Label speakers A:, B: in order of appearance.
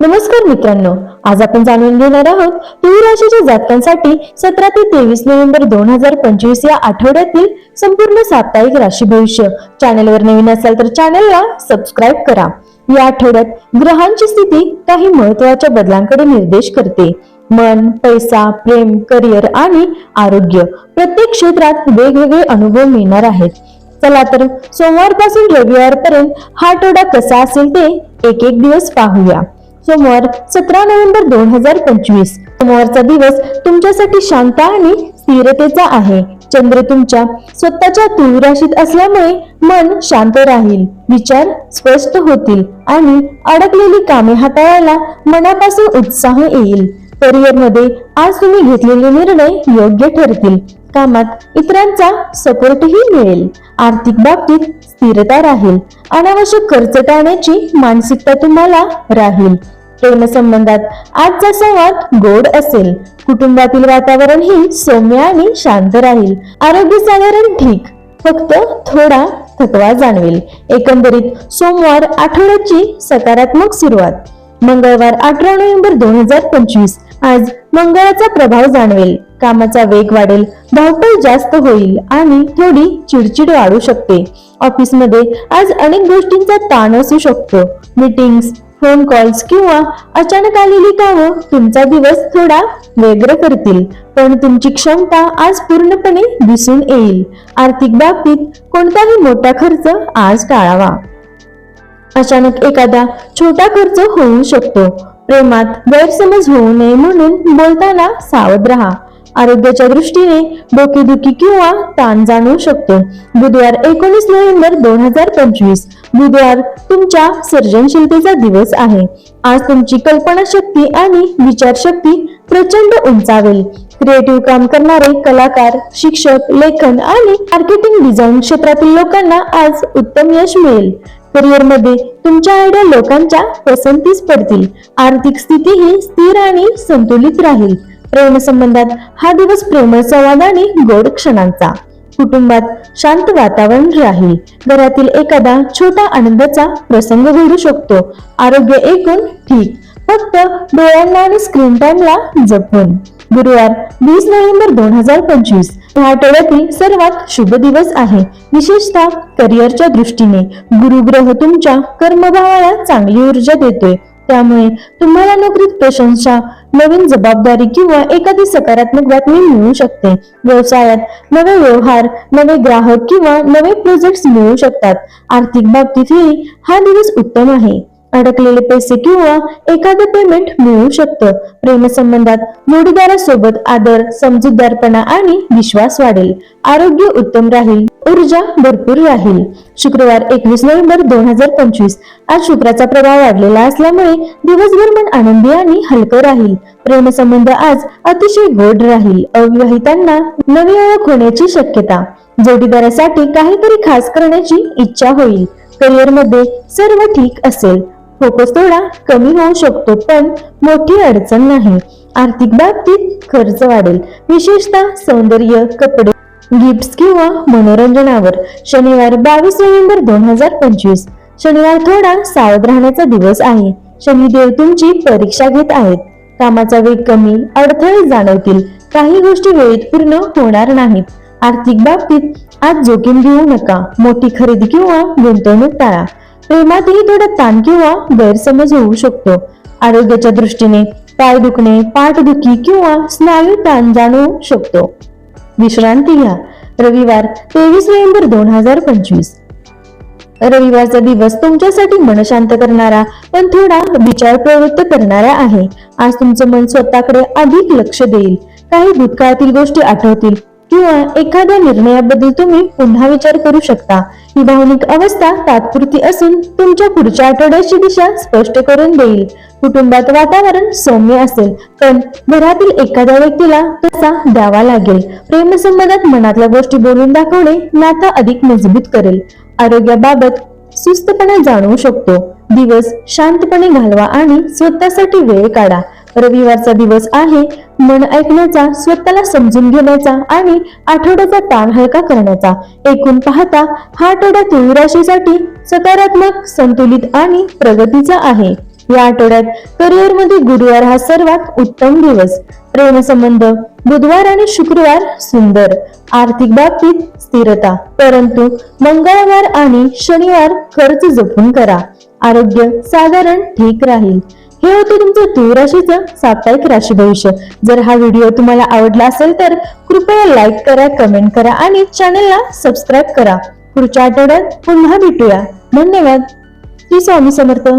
A: नमस्कार मित्रांनो आज आपण जाणून घेणार आहोत तुळू राशीच्या जातकांसाठी सतरा ते तेवीस नोव्हेंबर दोन हजार पंचवीस या आठवड्यातील संपूर्ण साप्ताहिक राशी भविष्य. चॅनलवर नवीन असाल तर चॅनलला सबस्क्राईब करा. या आठवड्यात ग्रहांची स्थिती काही महत्त्वाच्या बदलांकडे निर्देश करते. मन पैसा प्रेम करिअर आणि आरोग्य प्रत्येक क्षेत्रात वेगवेगळे अनुभव मिळणार आहेत. चला तर सोमवारपासून रविवारपर्यंत हा आठवडा कसा असेल ते एक एक दिवस पाहूया. सोमवार सतरा नोव्हेंबर दोन हजार पंचवीस. सोमवारचा दिवस तुमच्यासाठी शांत आणि स्थिरतेचा आहे. चंद्र तुमच्या स्वतःच्या तुळू राशीत असल्यामुळे मन शांत राहील विचार स्पष्ट होतील आणि अडकलेली कामे हाताळायला मनापासून उत्साह येईल. करिअरमध्ये आज तुम्ही घेतलेले निर्णय योग्य ठरतील. कामात इतरांचा सपोर्टही मिळेल. आर्थिक बाबतीत स्थिरता राहील. अनावश्यक खर्च टाळण्याची मानसिकता तुम्हाला राहील. प्रेमसंबंधात आजचा संवाद गोड असेल. कुटुंबातील वातावरण ही सौम्य आणि शांत राहील. आरोग्य साधारण ठीक. फक्त थोडा थकवा जाणवेल. एकंदरीत सोमवार आठवड्याची सकारात्मक सुरुवात. मंगळवार अठरा नोव्हेंबर दोन हजार पंचवीस. आज मंगळाचा प्रभाव जाणवेल. कामाचा वेग वाढेल धावपळ जास्त होईल आणि थोडी चिडचिड वाढू शकते. ऑफिसमध्ये आज अनेक गोष्टींचा ताण असू शकतो. मीटिंग्स फोन कॉल्स किंवा अचानक आलेली कामं तुमचा दिवस थोडा व्यग्र करतील. पण तुमची क्षमता आज पूर्णपणे दिसून येईल. आर्थिक बाबतीत कोणताही मोठा खर्च आज टाळावा. अचानक एखादा छोटा खर्च होऊ शकतो. प्रेमात गैरसमज होऊ नये म्हणून बोलताना सावध राहा. आरोग्याच्या दृष्टीने डोकेदुखी किंवा ताण जाणवू शकतो. बुधवार एकोणीस नोव्हेंबर दोन हजार पंचवीस. बुधवार तुमच्या सर्जनशीलतेचा दिवस आहे. आज तुमची कल्पनाशक्ती आणि विचारशक्ती प्रचंड उंचावेल. क्रिएटिव्ह काम करणारे कलाकार शिक्षक लेखन आणि मार्केटिंग डिझाईन क्षेत्रातील लोकांना आज उत्तम यश मिळेल. करिअरमध्ये तुमच्या आयडिया लोकांच्या पसंतीस पडतील. आर्थिक स्थिती ही स्थिर आणि संतुलित राहील. प्रेम संबंधात हा दिवस प्रेमळ संवाद आणि गोड क्षणांचा. कुटुंबात शांत वातावरण राहील. घरातील एखादा छोटा आनंदाचा प्रसंग घडू शकतो. आरोग्य एकूण ठीक. फक्त डोळ्यांना आणि स्क्रीन टाइमला जपून. गुरुवार वीस नोव्हेंबर दोन हजार पंचवीस. या आठवड्यातील सर्वात शुभ दिवस आहे. विशेषतः करिअरच्या दृष्टीने. गुरुग्रह तुमच्या कर्मभावाला चांगली ऊर्जा देतोय. त्यामुळे तुम्हाला नोकरीत प्रशंसा नवीन जबाबदारी किंवा एखादी सकारात्मक बातमी मिळू शकते. व्यवसायात नवे व्यवहार नवे ग्राहक किंवा नवे प्रोजेक्ट मिळू शकतात. आर्थिक बाबतीतही हा दिवस उत्तम आहे. अडकलेले पैसे किंवा एखादं पेमेंट मिळू शकतं. प्रेमसंबंधात जोडीदारासोबत आदर समजूतदारपणा आणि विश्वास वाढेल. आरोग्य उत्तम राहील ऊर्जा भरपूर राहील. शुक्रवार एकवीस नोव्हेंबर दोन हजार पंचवीस. आज शुक्राचा प्रभाव वाढलेला असल्यामुळे दिवसभर मन आनंदी आणि हलकं राहील. प्रेमसंबंध आज अतिशय गोड राहील. अविवाहितांना नवी ओळख होण्याची शक्यता. जोडीदारासाठी काहीतरी खास करण्याची इच्छा होईल. करिअरमध्ये सर्व ठीक असेल. फोकस थोडा कमी होऊ शकतो पण मोठी अडचण नाही. आर्थिक बाबतीत खर्च वाढेल. विशेषतः सौंदर्य कपडे गिफ्ट्स किंवा मनोरंजनावर. शनिवार बावीस नोव्हेंबर दोन हजार पंचवीस. शनिवार थोडा सावध राहण्याचा दिवस आहे. शनिदेव तुमची परीक्षा घेत आहेत. कामाचा वेग कमी अडथळे जाणवतील. काही गोष्टी वेळेत पूर्ण होणार नाहीत. आर्थिक बाबतीत आज जोखीम घेऊ नका. मोठी खरेदी किंवा गुंतवणूक टाळा. प्रेमातही थोडा ताण किंवा गैरसमज होऊ शकतो. आरोग्याच्या दृष्टीने पाय दुखणे पाठदुखी किंवा स्नायू ताण जाणवू शकतो. विश्रांती घ्या. रविवार तेवीस नोव्हेंबर दोन हजार पंचवीस. रविवारचा दिवस तुमच्यासाठी मन शांत करणारा पण थोडा विचार प्रवृत्त करणारा आहे. आज तुमचं मन स्वतःकडे अधिक लक्ष देईल. काही भूतकाळातील गोष्टी आठवतील किंवा एखाद्या निर्णयाबद्दल तुम्ही पुन्हा विचार करू शकता. ही भावनिक अवस्था तात्पुरती असून तुमच्या पुढच्या आठवड्याची दिशा स्पष्ट करून देईल. कुटुंबात वातावरण सौम्य असेल पण घरातील एखाद्या व्यक्तीला तसा द्यावा लागेल. प्रेमसंबंधात मनातल्या गोष्टी बोलून दाखवणे नातं अधिक मजबूत करेल. आरोग्याबाबत सुस्तपणा जाणवू शकतो. दिवस शांतपणे घालवा आणि स्वतःसाठी वेळ काढा. रविवारचा दिवस आहे मन ऐकण्याचा स्वतःला समजून घेण्याचा आणि आठवड्याचा ताण हलका करण्याचा. एकूण पाहता हा आठवडा तुळी राशीसाठी सकारात्मक संतुलित आणि प्रगतीचा आहे. या आठवड्यात करिअरमध्ये गुरुवार हा सर्वात उत्तम दिवस. प्रेमसंबंध बुधवार आणि शुक्रवार सुंदर. आर्थिक बाबतीत स्थिरता. परंतु मंगळवार आणि शनिवार खर्च जपून करा. आरोग्य साधारण ठीक राहील. हे होतं तुमचं तूळ राशीचं साप्ताहिक राशी भविष्य. जर हा व्हिडिओ तुम्हाला आवडला असेल तर कृपया लाईक करा कमेंट करा आणि चॅनलला सबस्क्राईब करा. पुढच्या आठवड्यात पुन्हा भेटूया. धन्यवाद. श्री स्वामी समर्थ.